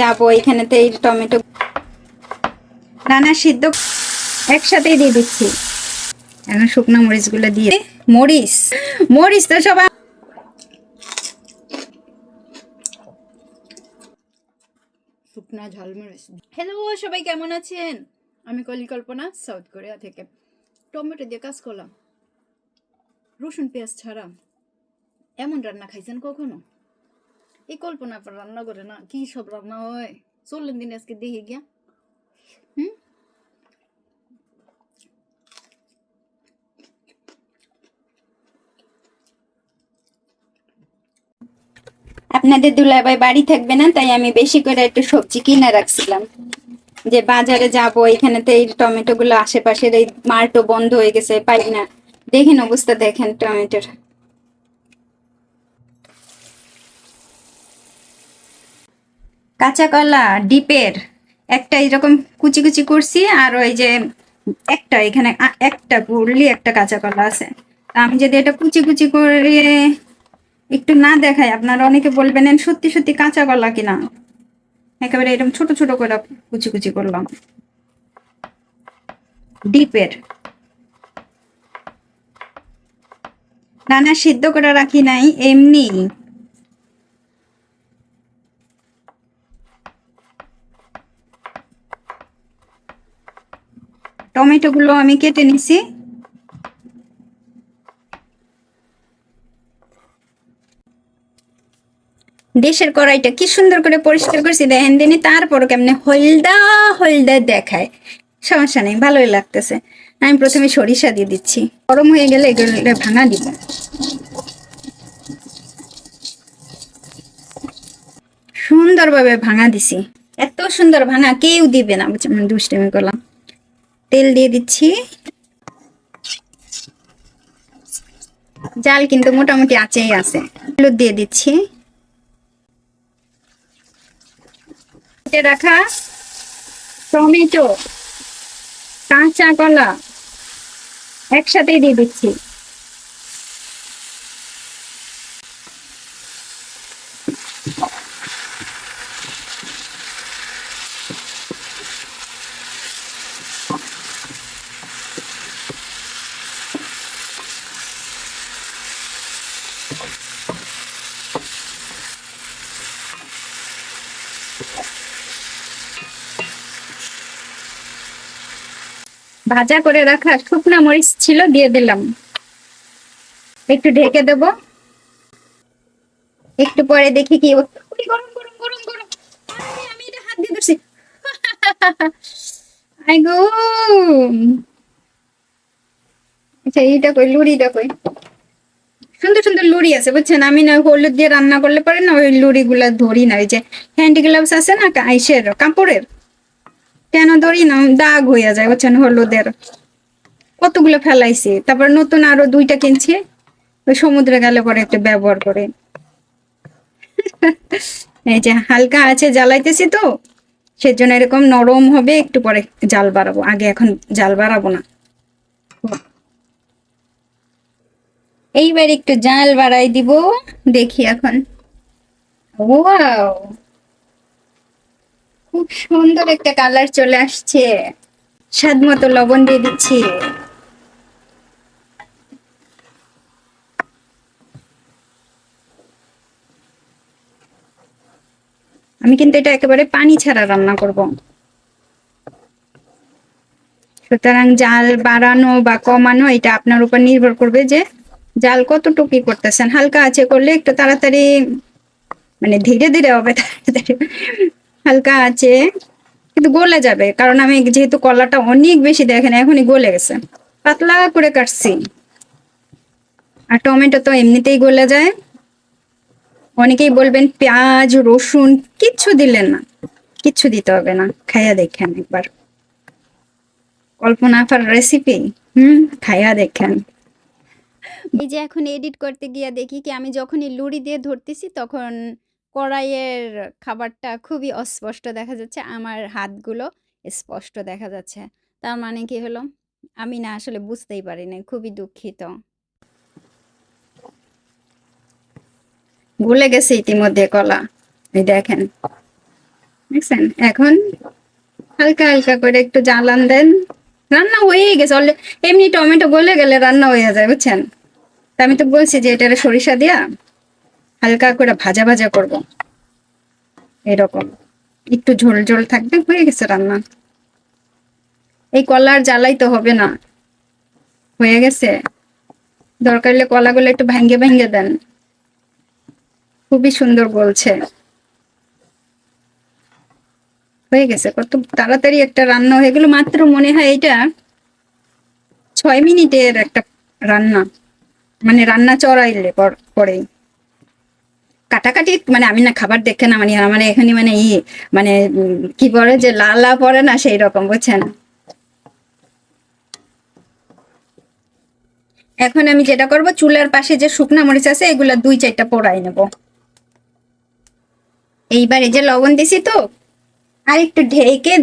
যাব এখানেতে এই টমেটো। রান্না সিদ্ধ একসাথেই দিয়ে দিচ্ছি। এখন শুকনো মরিচগুলো দিয়ে মরিচ? মরিচ তো সবাই হ্যালো সবাই কেমন আছেন? আমি কলিকল্পনা সাউথ কোরিয়া থেকে। টমেটো দিয়ে কাজ করলাম। রসুন, পেঁয়াজ ছাড়া। এমন রান্না খাইছেন কখনো? এই কল্পনা আপনার রান্না করে না? কি সব রান্না হয়? চললেন দিন আজকে দেখে গিয়া। হুম? আপনাদের দুলাভাই বাড়ি থাকবে না, তাই আমি বেশি করে একটু সবজি কিনে রাখছিলাম। যে বাজারে যাব, এখানে তো এই টমেটো গুলো আশেপাশের এই মার্টও বন্ধ হয়ে গেছে, পাই না। দেখেন অবস্থা, দেখেন টমেটোর। কাঁচা কলা, ডিপের একটা এরকম কুচি কুচি করছি আর ওই যে একটা এখানে একটা করলি একটা কাঁচা কলা আছে। আমি যদি এটা কুচি কুচি করে একটু না দেখাই, আপনারা অনেকে বলবেন সত্যি সত্যি কাঁচা কলা কিনা? একেবারে এরকম ছোট ছোট করে কুচি কুচি করলাম। ডিপের। রান্না সিদ্ধ করে রাখি নাই, এমনি। টমেটো গুলো আমি কেটে নিছি। দেশের কড়াইটা কি সুন্দর করে পরিষ্কার করছি দেখেন দিনে তারপর কেমনে হলদা হলদা দেখায়। সমস্যা নেই ভালোই লাগতেছে। আমি প্রথমে সরিষা দিয়ে দিচ্ছি। গরম হয়ে গেলে এগুলো ভাঙা দিব। সুন্দরভাবে ভাঙা দিছি। এত সুন্দর ভাঙা কেউ দিবে না। বুঝছি, করলাম। তেল দিয়ে দিচ্ছি। জাল কিন্তু মোটামুটি আছেই আছে। হলুদ দিয়ে দিচ্ছি। রাখা টমেটো, কাঁচা কলা একসাথেই দিয়ে দিচ্ছি। ভাজা করে রাখা শুকনা মরিচ ছিল, দিয়ে দিলাম। একটু ঢেকে দেব। একটু পরে দেখি কি গরম গরম গরম গরম। আমি এটা হাত দিয়ে আচ্ছা এইটা কই? লুড়িটা কই? সুন্দর সুন্দর লুড়ি আছে, বুঝছেন? আমি না হলুদ দিয়ে রান্না করলে পারে না, ওই লুড়ি গুলা ধরি না। ওই যে হ্যান্ড গ্লাভস আছে না আইসের কাপড়ের? কেন ধরি না, দাগ হইয়া যায়, বুঝছেন, হলুদের। কতগুলো ফেলাইছি। তারপর নতুন আরও দুইটা কিনছি। ওই সমুদ্রে গেলে পরে একটু ব্যবহার করে। এই যে হালকা আছে, জ্বালাইতেছি তো। সেজন্য এরকম নরম হবে, একটু পরে জাল বাড়াবো। আগে এখন জাল বাড়াবো না। এইবার একটু জাল বাড়াই দিব। দেখি এখন। ওয়াও! খুব সুন্দর একটা কালার চলে আসছে। স্বাদ মতো লবণ দিয়ে দিচ্ছি। আমি কিন্তু এটা একেবারে পানি ছাড়া রান্না করব। সুতরাং জাল বাড়ানো বা কমানো এটা আপনার উপর নির্ভর করবে যে জাল কতটুকু করতেছেন। হালকা আছে করলে একটু তাড়াতাড়ি মানে ধীরে ধীরে হবে, তাড়াতাড়ি। হালকা আছে, কিন্তু গলে যাবে। কারণ আমি যেহেতু কলাটা অনেক বেশি দেখেন, এখনই গলে গেছে। পাতলা করে কাটছি। আর টমেটো তো এমনিতেই গলে যায়। অনেকেই বলবেন, পেঁয়াজ, রসুন কিচ্ছু দিলেন না। কিচ্ছু দিতে হবে না, খাইয়া দেখেন একবার। কল্পনা আফার রেসিপি হুম, খাইয়া দেখেন। এই যে এখন এডিট করতে গিয়া দেখি কি, আমি যখনই লুড়ি দিয়ে ধরতেছি, তখন কড়াইয়ের খাবারটা খুবই অস্পষ্ট দেখা যাচ্ছে, আমার হাতগুলো স্পষ্ট দেখা যাচ্ছে। তার মানে কি হলো? আমি না আসলে বুঝতেই পারি না খুবই দুঃখিত। ভুলে গেছে ইতিমধ্যে কলা। এই দেখেন। দেখছেন? এখন হালকা হালকা করে একটু জ্বালান দেন। রান্না হয়েই গেছে অলরেডি এমনি টমেটো গলে গেলে রান্না হয়ে যায়, বুঝছেন? তা আমি তো বলছি যে এটা সরিষা দিয়া হালকা করে ভাজা ভাজা করব। এরকম। একটু ঝোল ঝোল থাকবে, হয়ে গেছে রান্না। এই কলার জ্বালাই তো হবে না। হয়ে গেছে। দরকার হলে কলাগুলো একটু ভাঙ্গে ভাঙ্গে দেন। খুবই সুন্দর বলছে হয়ে গেছে। কত তাড়াতাড়ি একটা রান্না হয়ে গেল। মাত্র মনে হয় এটা ছয় মিনিটের একটা রান্না। মানে রান্না চড়াইলে পর- পরেই। কাটাকাটি মানে আমি না খাবার দেখে না মানে আমার এখানে মানে ই মানে কি বলে যে লালা পরে না সেই রকম, বুঝছেন? এখন আমি যেটা করব, চুলার পাশে যে শুকনা মরিচ আছে, এগুলা দুই চারটা পোড়াই নেব। এইবার এই যে লবণ দিছি তো আর একটু ঢেকে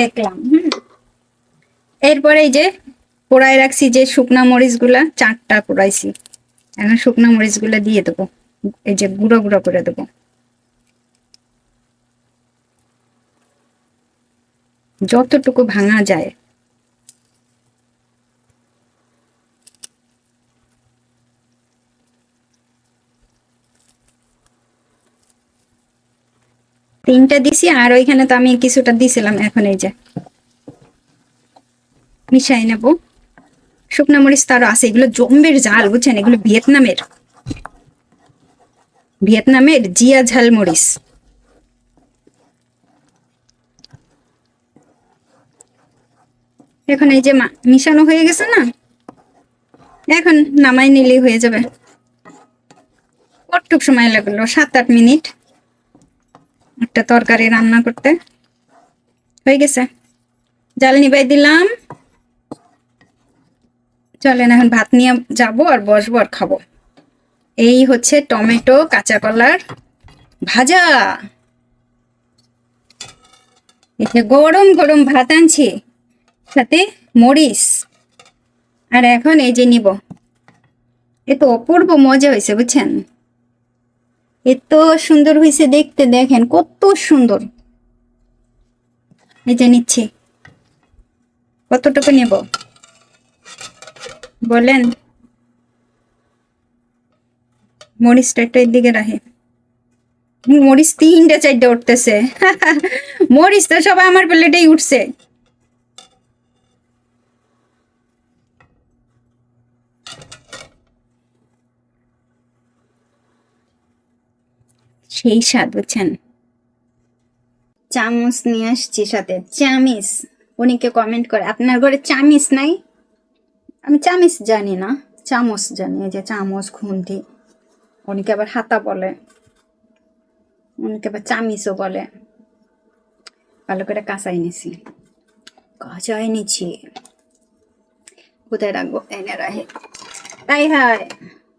দেখলাম, হুম। এরপরে এই যে পোড়ায় রাখছি যে শুকনা মরিচগুলা, চারটা পোড়াইছি। এখন শুকনা মরিচগুলা দিয়ে দেবো। এই যে গুঁড়ো গুঁড়ো করে দেবো। যতটুকু ভাঙা যায়। তিনটা দিছি, আর ওইখানে তো আমি কিছুটা দিছিলাম, এখন এই যে। মিশাই নেব। শুকনা মরিচ তারও আছে, এগুলো জম্বের জাল, বুঝছেন? এগুলো ভিয়েতনামের। ভিয়েতনামের জিয়া ঝাল মরিচ এখন এই যে মিশানো হয়ে গেছে না? এখন নামাই নিলেই হয়ে যাবে। কতটুক সময় লাগল? সাত আট মিনিট। একটা তরকারি রান্না করতে। হয়ে গেছে। জাল নিবাই দিলাম। চলেন এখন ভাত নিয়ে যাব আর বসবো আর খাব। এই হচ্ছে টমেটো কাঁচা কলার ভাজা এটা গরম গরম ভাত আনছি, সাথে মরিচ। আর এখন এই যে নিব। এ তো অপূর্ব মজা হয়েছে, বুঝছেন? এত সুন্দর হয়েছে দেখতে, দেখেন কত সুন্দর। এই যে নিচ্ছি। কতটুকু নেব? বলেন। মরিচটা একটু এদিকে রাখে। মরিচ তিনটা চারটে উঠতেছে। মরিচ তো সবাই আমার প্লেটেই উঠছে। সেই স্বাদ, বুঝছেন? চামচ নিয়ে আসছি সাথে। চামিস উনিকে কমেন্ট করে, আপনার ঘরে চামিস নাই? আমি চামিস জানি না। চামচ জানি যে চামচ, খুন্তি। অনেকে আবার হাতা বলে। অনেকে আবার চামিচও বলে। ভালো করে কাঁচাই নিছি। কাঁচাই নিছি। কোথায় রাখব? এনে রাখে তাই হয়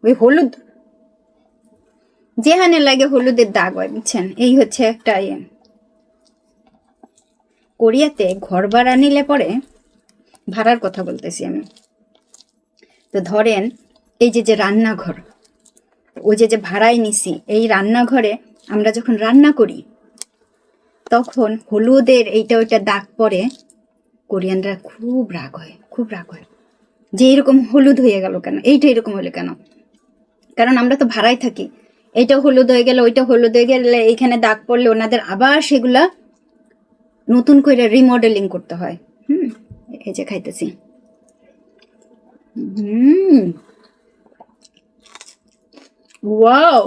ওই হলুদ। যেখানে লাগে হলুদের দাগ হয়, বুঝছেন? এই হচ্ছে একটা ইয়ে। কোরিয়াতে ঘর ভাড়া নিলে পরে ভাড়ার কথা বলতেছি আমি। তো ধরেন, এই যে যে রান্নাঘর ওই যে যে ভাড়ায় নিছি, এই রান্নাঘরে আমরা যখন রান্না করি, তখন হলুদের এইটা ওইটা দাগ পরে কোরিয়ানরা খুব রাগ হয়, খুব রাগ হয়। যে এরকম হলুদ হয়ে গেল কেন? এইটা এরকম হলো কেন? কারণ আমরা তো ভাড়ায় থাকি। এইটা হলুদ হয়ে গেলে, ওইটা হলুদ হয়ে গেলে এইখানে দাগ পড়লে ওনাদের আবার সেগুলা নতুন করে রিমডেলিং করতে হয়। হুম, এই যে খাইতেছি। হুম। ওয়াও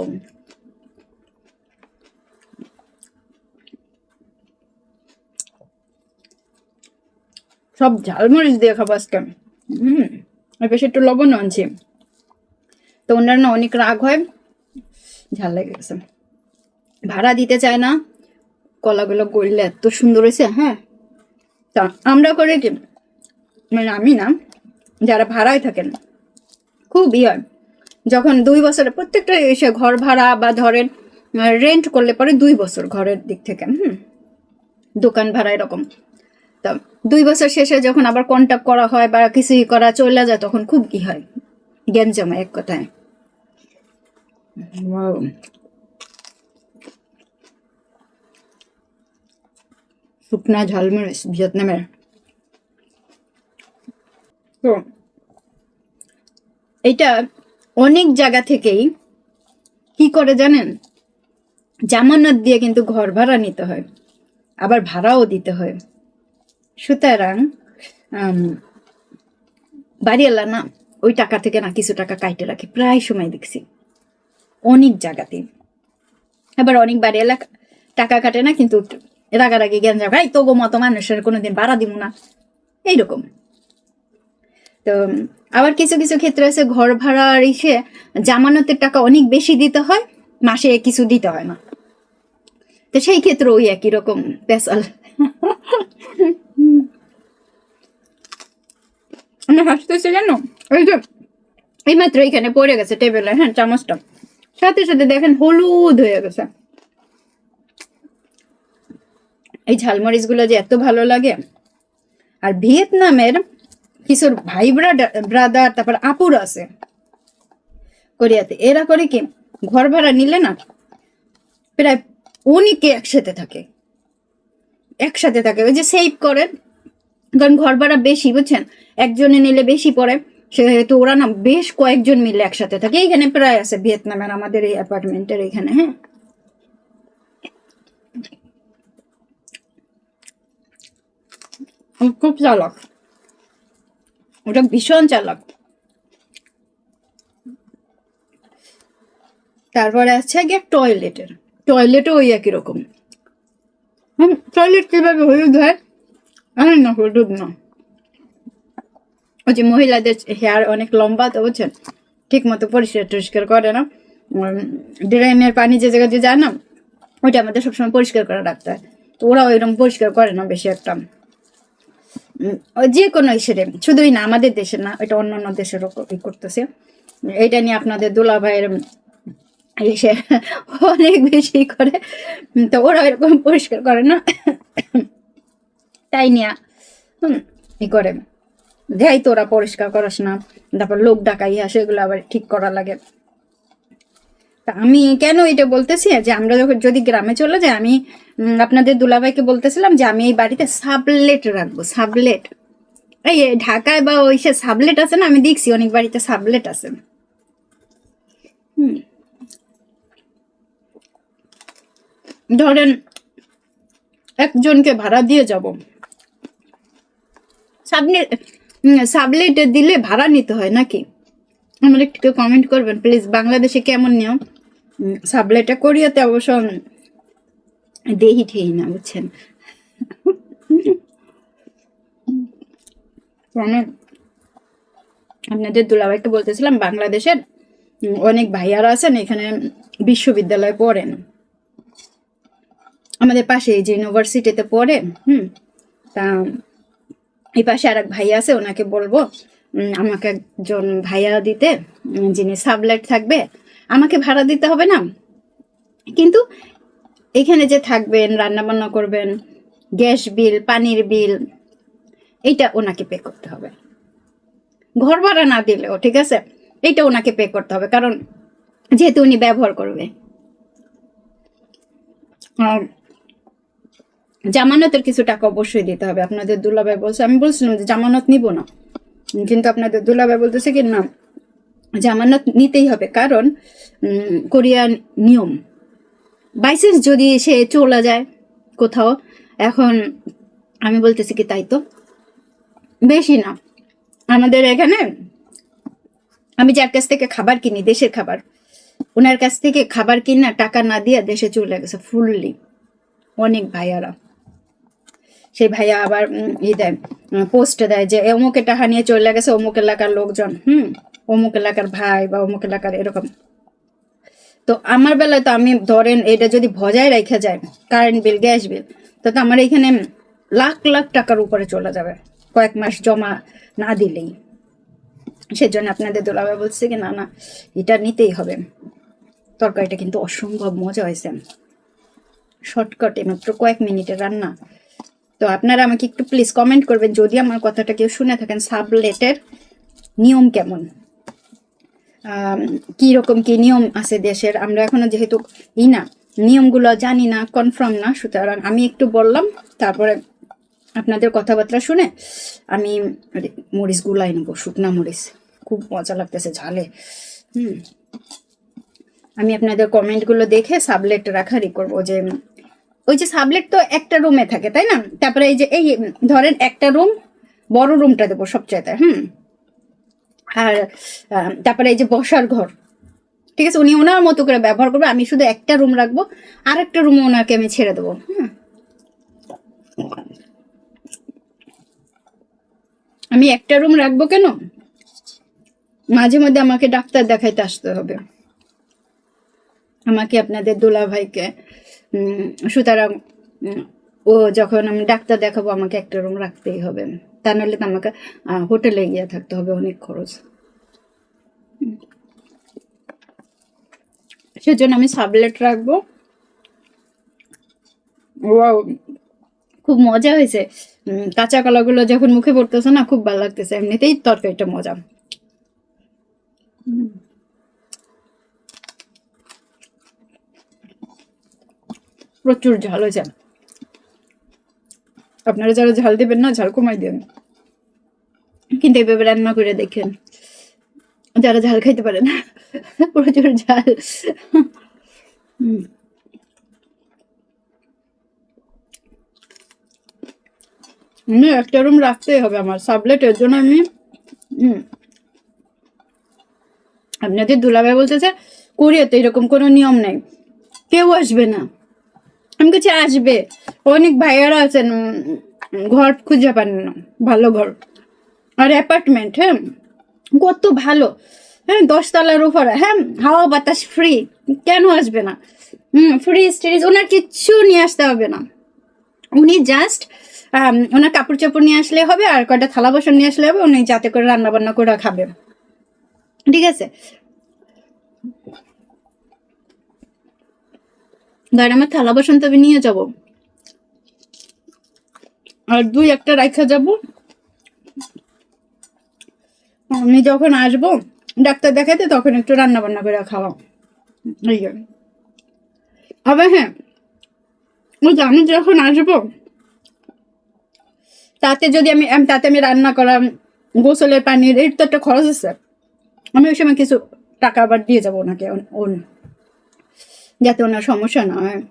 সব ঝালমরিচ দিয়ে খাব আজকে। হুম, আর বেশি একটু লবণ আনছি। তো ওনার না অনেক রাগ হয়, ঝাল লেগে গেছে। ভাড়া দিতে চায় না, কলাগুলো গড়লে এত সুন্দর হয়েছে হ্যাঁ? তা আমরা করে কি? মানে আমি না, যারা ভাড়ায় থাকেন, খুব ই হয়। যখন দুই বছরে প্রত্যেকটা এসে ঘর ভাড়া বা ধরেন রেন্ট করলে পরে দুই বছর ঘরের দিক থেকে হুম দোকান ভাড়া এরকম। তা দুই বছর শেষে যখন আবার কন্ট্যাক্ট করা হয় বা কিছুই করা চলে যায় তখন খুব কি হয়? জ্ঞান জমা এক কথায়. শুকনা ঝালমরিচ ভিয়েতনামের। তো এটা অনেক জায়গা থেকেই কি করে জানেন? জামানত দিয়ে কিন্তু ঘর ভাড়া নিতে হয়, আবার ভাড়াও দিতে হয়। সুতরাং বাড়িওয়ালা না, ওই টাকা থেকে না কিছু টাকা কাইটে রাখে, প্রায় সময় দেখছি। অনেক জায়গাতে। আবার অনেক বাড়িওয়ালা টাকা কাটে না, কিন্তু রাগারাগি জ্ঞান যাবে এই তবু মতো মানুষের কোনোদিন ভাড়া দিব না। এইরকম। তো, আবার কিছু কিছু ক্ষেত্রে আছে, ঘর ভাড়া রেখে জামানতের টাকা অনেক বেশি দিতে হয়, মাসে কিছু দিতে হয় না। তো সেই ক্ষেত্রে ওই একই রকম পেশাল। হাসতেছি জানো ওই যে এই মাত্র এখানে পড়ে গেছে টেবিলে হ্যাঁ চামচটা। সাথে সাথে দেখেন হলুদ হয়ে গেছে। এই ঝালমরিচগুলো যে এত ভালো লাগে। আর ভিয়েতনামের কিছু ভাই ব্রাদার তারপর আপুর আছে। কোরিয়াতে। এরা করে কি, ঘর ভাড়া নিলে না, প্রায় অনেকে একসাথে থাকে। একসাথে থাকে। ওই যে সেভ করেন কারণ ঘর ভাড়া বেশি, বুঝছেন? একজনে নিলে বেশি পড়ে। সেহেতু ওরা না বেশ কয়েকজন মিলে একসাথে থাকে। এইখানে প্রায় আছে ভিয়েতনামের, আমাদের এই অ্যাপার্টমেন্টের এখানে হ্যাঁ? খুব চালাক। ওটা ভীষণ চালাক। তারপরে আছে গিয়ে টয়লেটের টয়লেটও ওই একই রকম। হুম টয়লেট কীভাবে হলুদ হয়? আরে না, হলুদ না। ওই যে মহিলাদের হেয়ার অনেক লম্বা তো, বুঝছেন? ঠিক মতো পরিষ্কার টরিষ্কার করে না। ড্রেনের পানি যে জায়গায় যে যায় না, ওইটা আমাদের সবসময় পরিষ্কার করে রাখতে হয়। তো ওরা ওইরকম পরিষ্কার করে না বেশি একটা। যে কোনো ইসেরে, শুধুই না, আমাদের দেশে না, এটা অন্য অন্য দেশেরও ক- করতেছে। এইটা নিয়ে আপনাদের দোলা ভাইয়ের এসে অনেক বেশি করে তো ওরা এরকম পরিষ্কার করে না। তাই নিয়ে ই করে। যাই তো ওরা পরিষ্কার করাস না, তারপর লোক ডাকাই আসে, এগুলো আবার ঠিক করা লাগে। তা আমি কেন এটা বলতেছি? যে আমরা যখন যদি গ্রামে চলে যাই, আমি আপনাদের দুলাভাইকে বলতেছিলাম যে আমি এই বাড়িতে সাবলেট রাখব সাবলেট। এই ঢাকায় বা ওই সে সাবলেট আছে না? আমি দেখছি অনেক বাড়িতে সাবলেট আছে। ধরেন একজনকে ভাড়া দিয়ে যাব। সাবলেট সাবলেট দিলে ভাড়া নিতে হয় নাকি? আমার একটু কমেন্ট করবেন প্লিজ বাংলাদেশে কেমন নিয়ম? সাবলেটে কোরিয়াতে অবশ্য দেহি ঠেই না, বুঝছেন? মানে আপনাদের দুলাভাইকে বলতেছিলাম, বাংলাদেশের অনেক ভাইয়ারা আছেন, এখানে বিশ্ববিদ্যালয়ে পড়েন। আমাদের পাশে এই যে ইউনিভার্সিটিতে পড়ে, হুম, তা এই পাশে আর এক ভাইয়া আছে, ওনাকে বলব আমাকে একজন ভাইয়া দিতে, যিনি সাবলেট থাকবে, আমাকে ভাড়া দিতে হবে না। কিন্তু এখানে যে থাকবেন রান্না বান্না করবেন, গ্যাস বিল, পানির বিল, এইটা ওনাকে পে করতে হবে। ঘর ভাড়া না দিলেও, ঠিক আছে? এইটা ওনাকে পে করতে হবে, কারণ যেহেতু উনি ব্যবহার করবে। জামানতের কিছু টাকা অবশ্যই দিতে হবে। আপনাদের দুলাভাই বলছে, আমি বলছিলাম যে জামানত নিব না। কিন্তু আপনাদের দুলাভাই বলতেছে কি, না, জামানত নিতেই হবে, কারণ কোরিয়ান নিয়ম। বাইসেন্স যদি সে চলে যায় কোথাও, এখন আমি বলতেছি কি তাই তো? বেশি না। আমাদের এখানে, আমি যার কাছ থেকে খাবার কিনি, দেশের খাবার, ওনার কাছ থেকে খাবার কিনা টাকা না দিয়ে দেশে চলে গেছে ফুললি। অনেক ভাইয়ারা। সেই ভাইয়া আবার ই দেয় পোস্ট দেয় যে অমুকে টাকা নিয়ে চলে গেছে, অমুক এলাকার লোকজন। হুম, অমুক এলাকার ভাই বা অমুক এলাকার এরকম। তো আমার বেলায় তো আমি, ধরেন এটা যদি ভজায় রেখে যায় কারেন্ট বিল গ্যাস বিল তো আমার এখানে লাখ লাখ টাকার উপরে চলে যাবে, কয়েক মাস জমা না দিলেই। সেজন্য আপনাদের দোলাভাই বলছে কি, না না, এটা নিতেই হবে। তরকারিটা কিন্তু অসম্ভব মজা হয়েছে। শর্টকাটে মাত্র কয়েক মিনিটের রান্না। তো আপনারা আমাকে একটু প্লিজ কমেন্ট করবেন, যদি আমার কথাটা কেউ শুনে থাকেন সাবলেটের নিয়ম কেমন? কি রকম কি নিয়ম আছে দেশের? আমরা এখনও যেহেতু ই না, নিয়মগুলো জানি না কনফার্ম না, সুতরাং আমি একটু বললাম, তারপরে আপনাদের কথাবার্তা শুনে আমি মরিচ গুলাই নেব, শুকনা মরিচ। খুব মজা লাগতেছে ঝালে। হুম। আমি আপনাদের কমেন্টগুলো দেখে সাবলেট রাখার ই করব যে, ওই যে সাবলেট তো একটা রুমে থাকে, তাই না? তারপরে এই যে, এই ধরেন একটা রুম বড় রুমটা দেবো সবচাইতে, হুম? আর তারপরে এই যে বসার ঘর। ঠিক আছে? উনি ওনার মতো করে ব্যবহার করবে। আমি শুধু একটা রুম রাখব। আর একটা রুমে ওনাকে আমি ছেড়ে দেবো। হুম? আমি একটা রুম রাখব কেন? মাঝে মধ্যে আমাকে ডাক্তার দেখাইতে আসতে হবে। আমাকে আপনাদের দোলা ভাইকে সুতরাং ও যখন আমি ডাক্তার দেখাবো আমাকে একটা রুম রাখতেই হবে। তা নাহলে তো আমাকে হোটেলে গিয়ে থাকতে হবে অনেক খরচ। সেজন্য আমি সাবলেট রাখব। খুব মজা হয়েছে। কাঁচা কলাগুলো যখন মুখে পড়তেছে না খুব ভালো লাগতেছে। এমনিতেই তরকারিটা মজা। প্রচুর ঝাল হয়েছে। আপনারা যারা ঝাল দেবেন না, ঝাল কমাই দেন। কিন্তু এভাবে রান্না করে দেখেন, যারা ঝাল খাইতে পারে না, প্রচুর ঝাল। আমি একটা রুম রাখতেই হবে আমার সাবলেটের জন্য আমি, হুম। আপনাদের দুলাভাই বলতেছে, কোরিয়াতে এরকম কোনো নিয়ম নেই। কেউ আসবে না। আমি কাছে আসবে। অনেক ভাইয়ারা আছেন ঘর খুঁজে পান না, ভালো ঘর। আর অ্যাপার্টমেন্ট হ্যাঁ? কত ভালো। হ্যাঁ দশতলার উপরে হ্যাঁ? হাওয়া বাতাস ফ্রি কেন আসবে না? হুম ফ্রিজ ট্রিজ ওনার কিচ্ছু নিয়ে আসতে হবে না। উনি জাস্ট ওনার কাপড় চাপড় নিয়ে আসলে হবে, আর কয়টা থালা বাসন নিয়ে আসলে হবে, উনি যাতে করে রান্না বান্না করে খাবে। ঠিক আছে? ধরেন আমার থালা বাসন তো আমি নিয়ে যাব। আর দুই একটা রাখা যাব। আমি যখন আসব, ডাক্তার দেখাতে তখন একটু রান্না বান্না করে খাওয়া এই। আবার হ্যাঁ ওই আমি যখন আসব, তাতে যদি আমি তাতে আমি রান্না করা গোসলের পানির এর তো একটা খরচ আছে। আমি ওই সময় কিছু টাকা আবার দিয়ে যাব ওনাকে, ওন- ওন। যাতে ওনার সমস্যা না হয়।